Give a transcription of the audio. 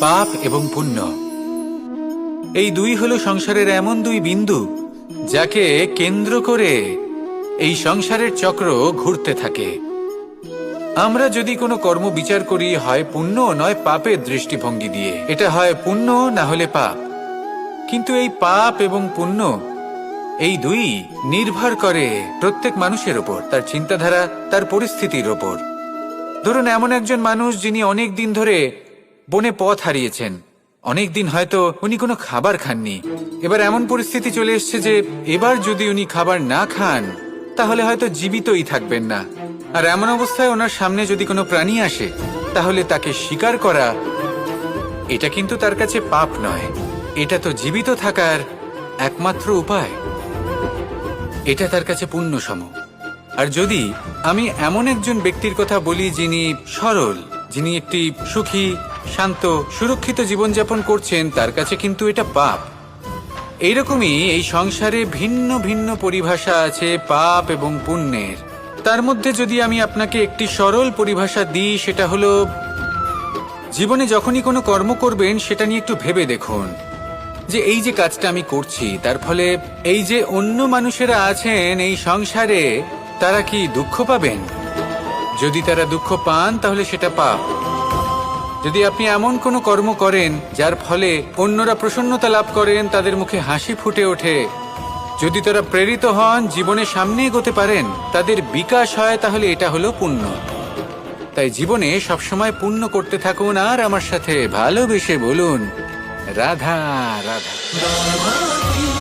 পাপ এবং পুণ্য। এই দুই হলো সংসারের এমন দুই বিন্দু যাকে কেন্দ্র করে এই সংসারের চক্র ঘুরতে থাকে। আমরা যদি কোনো কর্ম বিচার করি, হয় পুণ্য, নয় পাপের দৃষ্টিভঙ্গি দিয়ে। এটা হয় পুণ্য, না হলে পাপ। কিন্তু এই পাপ এবং পুণ্য এই দুই নির্ভর করে প্রত্যেক মানুষের ওপর, তার চিন্তাধারা, তার পরিস্থিতির ওপর। ধরুন, এমন একজন মানুষ যিনি অনেক দিন ধরে বনে পথ হারিয়েছেন। অনেক দিন হয়তো উনি কোনো খাবার খাননি। এবার এমন পরিস্থিতি চলে এসছে যে, এবার যদি উনি খাবার না খান, তাহলে হয়তো জীবিতই থাকবেন না। আর এমন অবস্থায় ওনার সামনে যদি কোনো প্রাণী আসে, তাহলে তাকে শিকার করা, এটা কিন্তু তার কাছে পাপ নয়। এটা তো জীবিত থাকার একমাত্র উপায়। এটা তার কাছে পুণ্য সম আর যদি আমি এমন একজন ব্যক্তির কথা বলি যিনি সরল, যিনি একটি সুখী শান্ত, সুরক্ষিত জীবনযাপন করছেন, তার কাছে কিন্তু এটা পাপ। এইরকমই এই সংসারে ভিন্ন ভিন্ন পরিভাষা আছে পাপ এবং পুণ্যের। তার মধ্যে যদি আমি আপনাকে একটি সরল পরিভাষা দিই, সেটা হলো, জীবনে যখনই কোনো কর্ম করবেন, সেটা নিয়ে একটু ভেবে দেখুন। যে এই যে কাজটা আমি করছি, তার ফলে এই যে অন্য মানুষেরা আছেন, এই সংসারে তারা কি দুঃখ পাবেন? যদি তারা দুঃখ পান, তাহলে সেটা পাপ। যদি আপনি এমন কোনো কর্ম করেন, যার ফলে অন্যরা প্রসন্নতা লাভ করেন, তাদের মুখে হাসি ফুটে ওঠে। যদি তারা প্রেরিত হন, জীবনে সামনে এগোতে পারেন, তাদের বিকাশ হয়, তাহলে এটা হলো পুণ্য। তাই জীবনে সবসময় পুণ্য করতে থাকুন, আর আমার সাথে ভালোবেসে বলুন, রাধা রাধা।